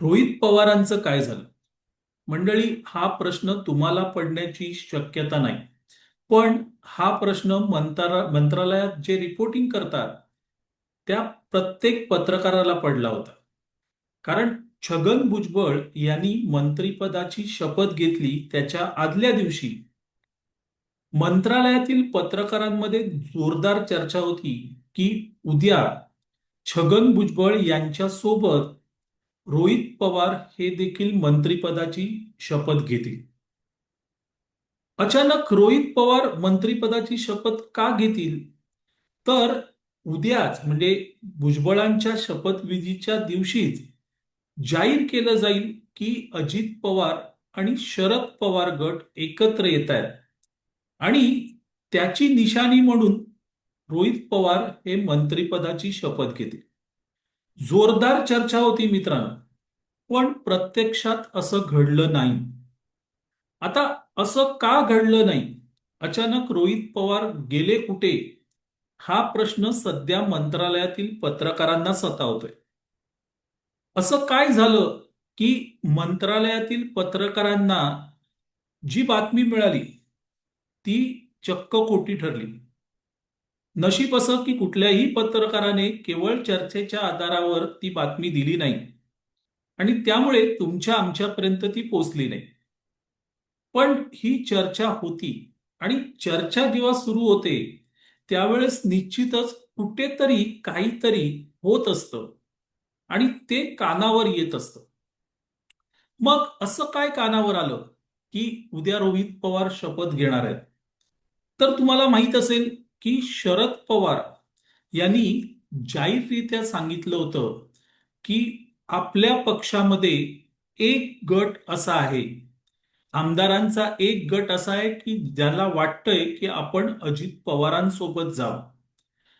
रोहित पवारांचं काय झालं? मंडळी हा प्रश्न तुम्हाला पडण्याची शक्यता नाही. पण हा प्रश्न मंत्रा मंत्रालयात जे रिपोर्टिंग करतात त्या प्रत्येक पत्रकाराला पडला होता. कारण छगन भुजबळ यांनी मंत्रीपदाची शपथ घेतली त्याच्या आदल्या दिवशी. मंत्रालयातील पत्रकारांमध्ये जोरदार चर्चा होती की उद्या छगन भुजबळ यांच्या सोबत रोहित पवार हे देखील मंत्रिपदाची शपथ घेतील. अचानक रोहित पवार मंत्रिपदाची शपथ का घेतील? तर उद्याच म्हणजे भुजबळांच्या शपथविधीच्या दिवशीच जाहीर केलं जाईल की अजित पवार आणि शरद पवार गट एकत्र येत आहेत आणि त्याची निशाणी म्हणून रोहित पवार हे मंत्रिपदाची शपथ घेतील. जोरदार चर्चा होती मित्रांनो. पण प्रत्यक्षात असं घडलं नाही. आता असं का घडलं नाही? अचानक रोहित पवार गेले कुठे? हा प्रश्न सध्या मंत्रालयातील पत्रकारांना सतावतोय. असं काय झालं की मंत्रालयातील पत्रकारांना जी बातमी मिळाली ती चक्क खोटी ठरली. नशीब असं की कुठल्याही पत्रकाराने केवळ चर्चेच्या आधारावर ती बातमी दिली नाही. आणि त्यामुळे तुमच्या आमच्यापर्यंत ती पोचली नाही. पण ही चर्चा होती आणि चर्चा जेव्हा सुरू होते त्यावेळेस निश्चितच कुठेतरी काहीतरी होत असतं आणि ते कानावर येत असतं. मग असं काय कानावर आलं की उद्या रोहित पवार शपथ घेणार आहेत? तर तुम्हाला माहीत असेल की शरद पवार यांनी जाहीररित्या सांगितलं होतं की आपल्या पक्षामध्ये एक गट असा आहे. आमदारांचा एक गट असा आहे की ज्याला वाटतंय की आपण अजित पवारांसोबत जावं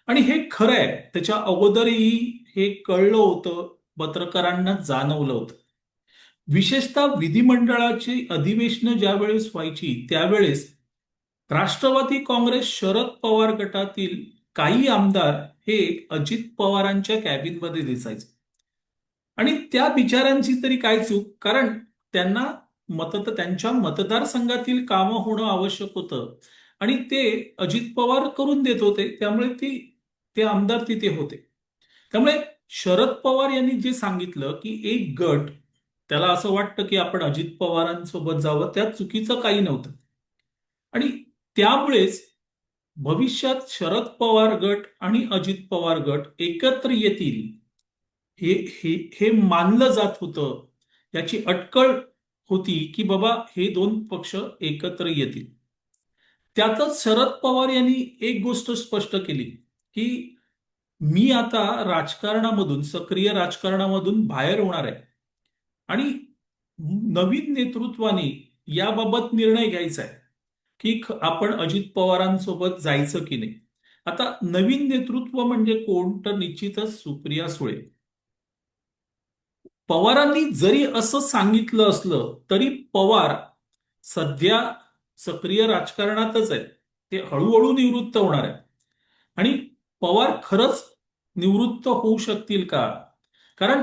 आणि हे खरं आहे. त्याच्या अगोदरही हे कळलं होतं पत्रकारांना जाणवलं होतं. विशेषतः विधिमंडळाची अधिवेशनं ज्यावेळेस व्हायची त्यावेळेस राष्ट्रवादी काँग्रेस शरद पवार गटातील काही आमदार हे अजित पवारांच्या कॅबिनमध्ये दिसायचे. आणि त्या बिचारांची तरी काय चूक? कारण त्यांना मत त्यांच्या मतदारसंघातील कामं होणं आवश्यक होतं. आणि ते अजित पवार करून देत होते त्यामुळे ती ते आमदार तिथे होते. त्यामुळे शरद पवार यांनी जे सांगितलं की एक गट त्याला असं वाटतं की आपण अजित पवारांसोबत जावं त्यात चुकीचं काही नव्हतं. आणि त्यामुळेच भविष्यात शरद पवार गट आणि अजित पवार गट एकत्र येतील. हे हे हे मानलं जात होतं. याची अटकळ होती की बाबा हे दोन पक्ष एकत्र येतील. त्यातच शरद पवार यांनी एक गोष्ट स्पष्ट केली की मी आता राजकारणामधून सक्रिय राजकारणामधून बाहेर होणार आहे. आणि नवीन नेतृत्वाने याबाबत निर्णय घ्यायचा आहे की आपण अजित पवारांसोबत जायचं की नाही. आता नवीन नेतृत्व म्हणजे कोण? तर निश्चितच सुप्रिया सुळे. पवारांनी जरी असं सांगितलं असलं तरी पवार सध्या सक्रिय राजकारणातच आहेत. ते हळूहळू निवृत्त होणार आहे आणि पवार खरंच निवृत्त होऊ शकतील का? कारण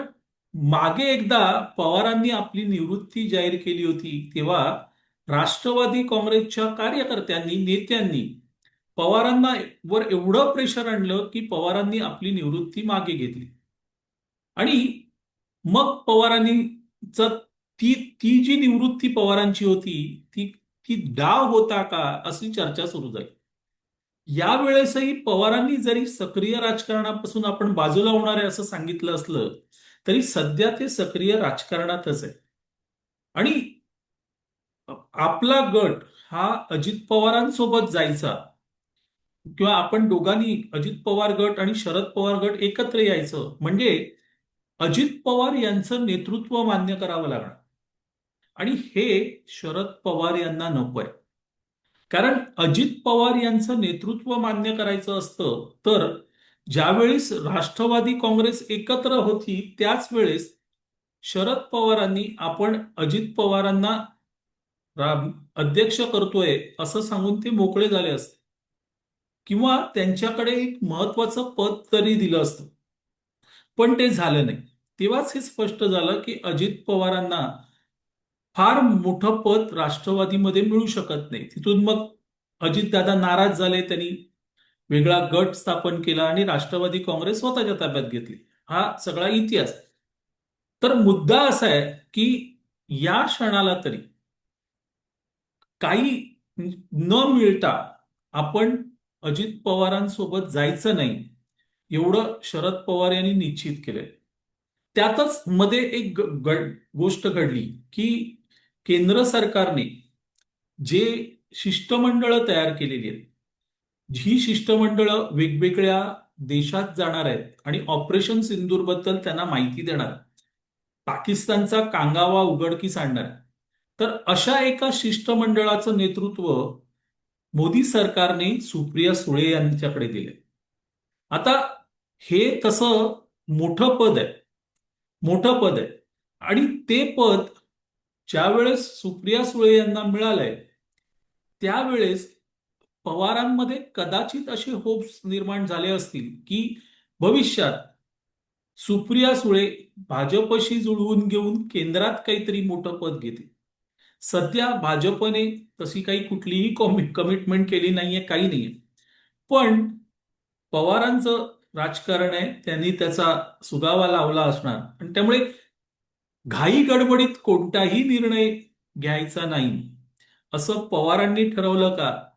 मागे एकदा पवारांनी आपली निवृत्ती जाहीर केली होती तेव्हा राष्ट्रवादी काँग्रेसच्या कार्यकर्त्यांनी नेत्यांनी पवारांना वर एवढं प्रेशर आणलं की पवारांनी आपली निवृत्ती मागे घेतली. आणि मग पवारांनी ती ती जी निवृत्ती पवारांची होती ती ती डाव होता का अशी चर्चा सुरू झाली. यावेळेसही पवारांनी जरी सक्रिय राजकारणापासून आपण बाजूला होणार आहे असं सांगितलं असलं तरी सध्या ते सक्रिय राजकारणातच आहे आणि आपला गट हा अजित पवारांसोबत जायचा किंवा आपण दोघांनी अजित पवार गट आणि शरद पवार गट एकत्र यायचं म्हणजे अजित पवार यांचं नेतृत्व मान्य करावं लागणार. आणि हे शरद पवार यांना नकोय कारण अजित पवार यांचं नेतृत्व मान्य करायचं असतं तर ज्यावेळेस राष्ट्रवादी काँग्रेस एकत्र होती त्याच वेळेस शरद पवारांनी आपण अजित पवारांना अध्यक्ष करतोय असं सांगून ते मोकळे झाले असते. किंवा त्यांच्याकडे एक महत्वाचं पद तरी दिलं असतं. पण ते झालं नाही. तेव्हाच हे स्पष्ट झालं की अजित पवारांना फार मोठं पद राष्ट्रवादीमध्ये मिळू शकत नाही. तिथून मग अजितदादा नाराज झाले त्यांनी वेगळा गट स्थापन केला आणि राष्ट्रवादी काँग्रेस स्वतःच्या ताब्यात घेतली. हा सगळा इतिहास. तर मुद्दा असा आहे की या क्षणाला तरी काही न मिळता आपण अजित पवारांसोबत जायचं नाही. एवढं शरद पवार यांनी निश्चित केलंय. त्यातच मध्ये एक गोष्ट घडली की केंद्र सरकारने जे शिष्टमंडळं तयार केलेली आहेत ही शिष्टमंडळं वेगवेगळ्या देशात जाणार आहेत आणि ऑपरेशन सिंदूरबद्दल त्यांना माहिती देणार पाकिस्तानचा कांगावा उघडकीस आणणार तर अशा एका शिष्टमंडळाचं नेतृत्व मोदी सरकारने सुप्रिया सुळे यांच्याकडे दिले आता हे तसं मोठं पद आहे. मोठं पद आहे. आणि ते पद ज्यावेळेस सुप्रिया सुळे यांना मिळालंय त्यावेळेस पवारांमध्ये कदाचित असे होप्स निर्माण झाले असतील की भविष्यात सुप्रिया सुळे भाजपशी जुळवून घेऊन केंद्रात काहीतरी मोठं पद घेतील. सध्या भाजपने तशी काही कुठलीही कमिटमेंट केली नाहीये काही नाहीये. पण पवारांचं राजकारण आहे त्यांनी त्याचा सुगावा लावला असणार. आणि त्यामुळे घाई गडबडीत कोणताही निर्णय घ्यायचा नाही. असं पवारांनी ठरवलं का?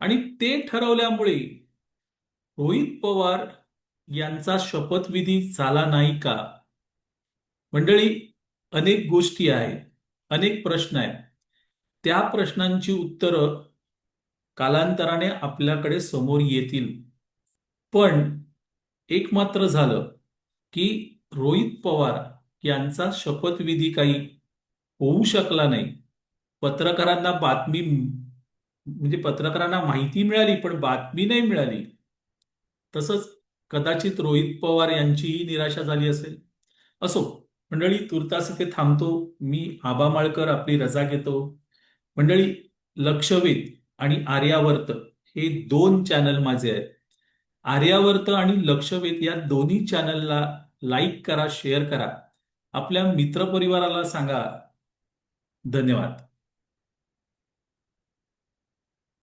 आणि ते ठरवल्यामुळे रोहित पवार यांचा शपथविधी झाला नाही का? मंडळी अनेक गोष्टी आहेत अनेक प्रश्न आहेत. त्या प्रश्नांची उत्तरं कालांतराने आपल्याकडे समोर येतील. पण एक मात्र झालं की रोहित पवार यांचा शपथविधी काही होऊ शकला नाही. पत्रकारांना बातमी म्हणजे पत्रकारांना माहिती मिळाली पण बातमी नाही मिळाली. तसंच कदाचित रोहित पवार यांचीही निराशा झाली असेल. असो मंडळी तुर्तास इथे थांबतो. मी आबा माळकर आपली रजा घेतो. मंडळी लक्षवेध आणि आर्यावर्त हे दोन चॅनल माझे आहेत. आर्यावर्त आणि लक्षवेध या दोन्ही चॅनलला लाईक करा शेअर करा. आपल्या मित्रपरिवाराला सांगा. धन्यवाद.